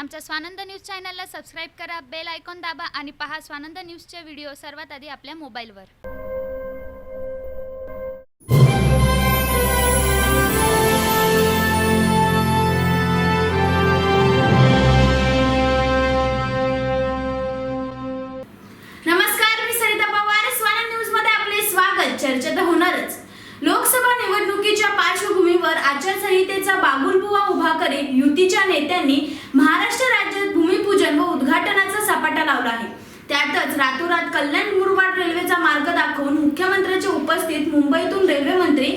आमच्या स्वानंद न्यूज चॅनलला सबस्क्राईब करा बेल आयकॉन दाबा आणि पहा स्वानंद न्यूजचे व्हिडिओ सर्वात आधी आपल्या मोबाईलवर. नमस्कार मी सरिता पवार. आपले स्वागत. तर होणारच. लोकसभा निवडणुकीच्या पार्श्वभूमीवर आचारसंहितेचा बागुलबुवा उभा करीत युतीच्या नेत्यांनी महाराष्ट्र राज्यात भूमिपूजन व उद्घाटनाचा सपाटा लावला आहे त्यातच रातोरात कल्याण मुरबाड रेल्वेचा मार्ग दाखवून मुख्यमंत्र्यांच्या उपस्थित मुंबईतून रेल्वे मंत्री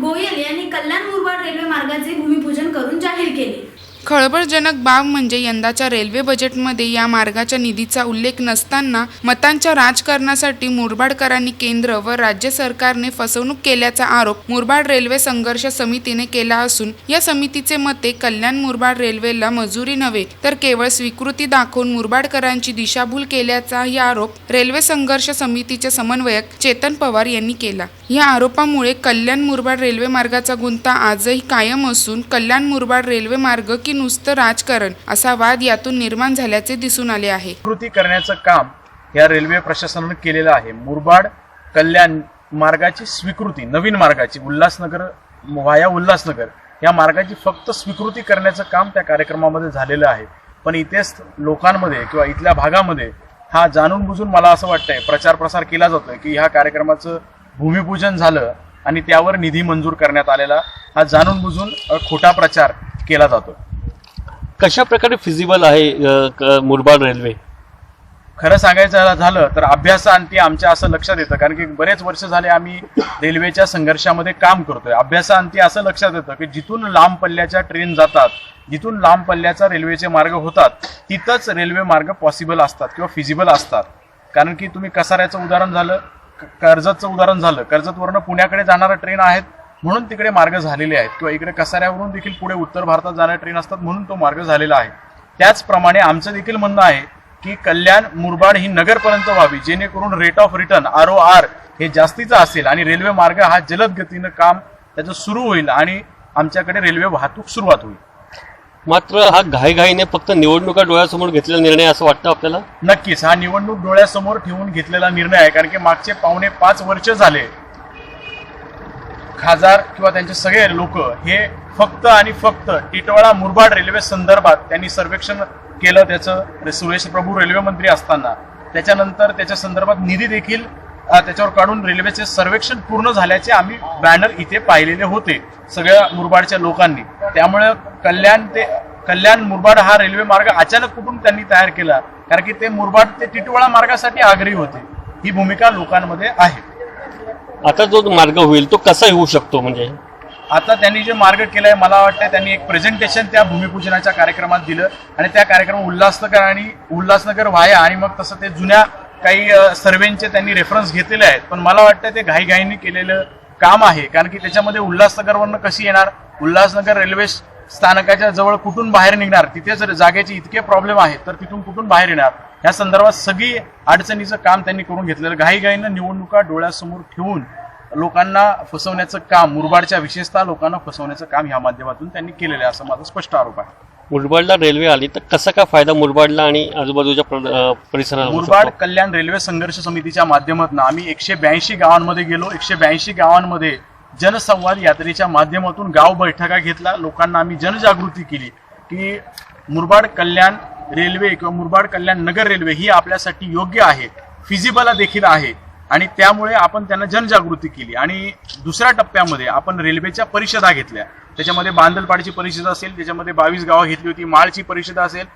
गोयल यांनी कल्याण मुरबाड रेल्वे मार्गाचे भूमिपूजन करून जाहीर केले. खळबळजनक बाब म्हणजे यंदाच्या रेल्वे बजेटमध्ये या मार्गाच्या निधीचा उल्लेख नसताना मतांच्या राजकारणासाठी मुरबाडकरांनी केंद्र व राज्य सरकारने फसवणूक केल्याचा आरोप मुरबाड रेल्वे संघर्ष समितीने केला असून या समितीचे मते कल्याण मुरबाड रेल्वेला मजुरी नव्हे तर केवळ स्वीकृती दाखवून मुरबाडकरांची दिशाभूल केल्याचाही आरोप रेल्वे संघर्ष समितीचे समन्वयक चेतन पवार यांनी केला. या आरोपामुळे कल्याण मुरबाड रेल्वे मार्गाचा गुंता आजही कायम असून कल्याण मुरबाड रेल्वे मार्ग की नुसतं राजकारण असा वाद यातून निर्माण झाल्याचे दिसून आले आहे. कृती करण्याचं काम या रेल्वे प्रशासनानं केलेलं आहे. मुरबाड कल्याण मार्गाची स्वीकृती नवीन मार्गाची उल्हासनगर वाया उल्हासनगर या मार्गाची फक्त स्वीकृती करण्याचं काम त्या कार्यक्रमामध्ये झालेलं आहे. पण इथेच लोकांमध्ये किंवा इथल्या भागामध्ये हा जाणून बुजून मला असं वाटतंय प्रचार प्रसार केला जातोय की ह्या कार्यक्रमाचं भूमिपूजन झालं आणि त्यावर निधी मंजूर करण्यात आलेला हा जाणून बुजून खोटा प्रचार केला जातो कशा प्रकारे फिजिबल आहे क- मुरबाड रेल्वे खरं सांगायचं झालं तर अभ्यासाअंती आमच्या असं लक्षात येतं. कारण की बरेच वर्ष झाले आम्ही रेल्वेच्या संघर्षामध्ये काम करतोय. अभ्यासाअंती असं लक्षात येतं की जिथून लांब पल्ल्याच्या ट्रेन जातात जिथून लांब पल्ल्याचा रेल्वेचे मार्ग होतात तिथंच रेल्वे मार्ग पॉसिबल असतात किंवा फिजिबल असतात. कारण की तुम्ही कसाऱ्याचं उदाहरण झालं क- कर्जतचं उदाहरण झालं. कर्जतवरनं पुण्याकडे जाणाऱ्या ट्रेन आहेत म्हणून तिकडे मार्ग झालेले आहेत. किंवा इकडे कसाऱ्यावरून देखील पुढे उत्तर भारतात जाणाऱ्या ट्रेन असतात म्हणून तो मार्ग झालेला आहे. त्याचप्रमाणे आमचं देखील म्हणणं आहे की कल्याण मुरबाड ही नगरपर्यंत व्हावी जेणेकरून rate of return R O R हे जास्तीचं असेल आणि रेल्वे मार्ग हा जलद गतीनं काम त्याचं सुरू होईल आणि आमच्याकडे रेल्वे वाहतूक सुरुवात होईल. मात्र हा घाईघाईने फक्त निवडणुका डोळ्यासमोर घेतलेला निर्णय असं वाटतं आपल्याला? नक्कीच. हा निवडणूक डोळ्यासमोर ठेवून घेतलेला निर्णय आहे कारण की मागचे पावणे पाच वर्ष झाले खासदार किंवा त्यांचे सगळे लोक हे फक्त आणि फक्त टिटवाळा मुरबाड रेल्वे संदर्भात त्यांनी सर्वेक्षण केलं त्याचं म्हणजे सुरेश प्रभू रेल्वे मंत्री असताना. त्याच्यानंतर त्याच्या संदर्भात निधी देखील त्याच्यावर काढून रेल्वेचे सर्वेक्षण पूर्ण झाल्याचे आम्ही बॅनर इथे पाहिलेले होते सगळ्या मुरबाडच्या लोकांनी. त्यामुळे कल्याण ते कल्याण मुरबाड हा रेल्वे मार्ग अचानक कुठून त्यांनी तयार केला? कारण की ते मुरबाड ते टिटवाळा मार्गासाठी आग्रही होते. ही भूमिका लोकांमध्ये आहे. आता जो मार्ग होईल तो कसा होऊ शकतो म्हणजे? आता त्यांनी जे मार्ग केलाय मला वाटतं त्यांनी एक प्रेझेंटेशन त्या भूमिपूजनाच्या कार्यक्रमात दिलं आणि त्या कार्यक्रम उल्हासनगर आणि उल्हासनगर व्हाया आणि मग तसं ते जुन्या काही सर्वेंचे त्यांनी रेफरन्स घेतलेले आहेत. पण मला वाटतं ते घाईघाईने केलेलं काम आहे. कारण की त्याच्यामध्ये उल्हासनगरवरनं कशी येणार? उल्हासनगर रेल्वे स्थानकाच्या जवळ कुठून बाहेर निघणार तिथे जर जागेचे इतके प्रॉब्लेम आहेत तर तिथून कुठून बाहेर येणार? या संदर्भात सगळी अडचणीचं काम त्यांनी करून घेतलेलं घाईघाईनं निवडणुका डोळ्यासमोर ठेवून लोकांना फसवण्याचं काम मुरबाडच्या विशेषतः लोकांना फसवण्याचं काम ह्या माध्यमातून त्यांनी केलेलं आहे असं माझा स्पष्ट आरोप आहे. मुरबाडला रेल्वे आली तर कसा काय फायदा मुरबाडला आणि आजूबाजूच्या प्र- अ, परिसराला होऊ मुरबाड? कल्याण रेल्वे संघर्ष समितीच्या माध्यमातून आम्ही एकशे ब्याऐंशी गावांमध्ये गेलो. एकशे ब्याऐंशी गावांमध्ये जनसंवाद यात्रेच्या माध्यमातून गाव बैठका घेतला. लोकांना आम्ही जनजागृती केली की मुरबाड कल्याण रेल्वे किंवा मुरबाड कल्याण नगर रेल्वे ही आपल्यासाठी योग्य आहे. फिजिबल देखील आहे. आणि त्यामुळे आपण त्यांना जनजागृती केली. आणि दुसऱ्या टप्प्यामध्ये आपण रेल्वेच्या परिषदा घेतल्या. त्याच्यामध्ये बांदलपाडची परिषद असेल त्याच्यामध्ये बावीस गावं घेतली होती माळची परिषद असेल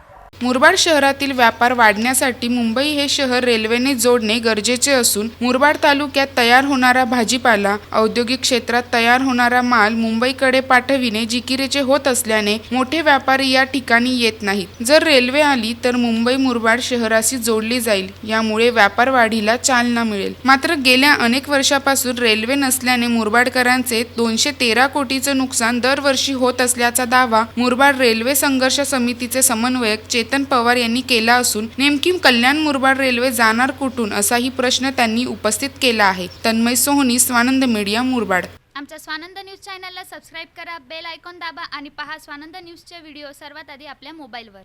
मुरबाड शहरातील व्यापार वाढण्यासाठी मुंबई हे शहर रेल्वेने जोडणे गरजेचे असून मुरबाड तालुक्यात तयार होणारा भाजीपाला औद्योगिक क्षेत्रात तयार होणारा माल मुंबईकडे पाठविणे जिकिरीचे होत असल्याने मोठे व्यापारी या ठिकाणी येत नाहीत. जर रेल्वे आली तर मुंबई मुरबाड शहराशी जोडली जाईल. यामुळे व्यापार वाढीला चालना मिळेल. मात्र गेल्या अनेक वर्षापासून रेल्वे नसल्याने मुरबाडकरांचे दोनशे तेरा कोटीचं नुकसान दरवर्षी होत असल्याचा दावा मुरबाड रेल्वे संघर्ष समितीचे समन्वयक चेतन पवार यांनी केला असून नेमकी कल्याण मुरबाड रेल्वे जाणार कुठून असाही प्रश्न त्यांनी उपस्थित केला आहे. तन्मय सोहनी स्वानंद मीडिया मुरबाड. आमच्या स्वानंद न्यूज चॅनलला सबस्क्राईब करा बेल आयकॉन दाबा आणि पहा स्वानंद न्यूजचे व्हिडिओ सर्वात आधी आपल्या मोबाईलवर.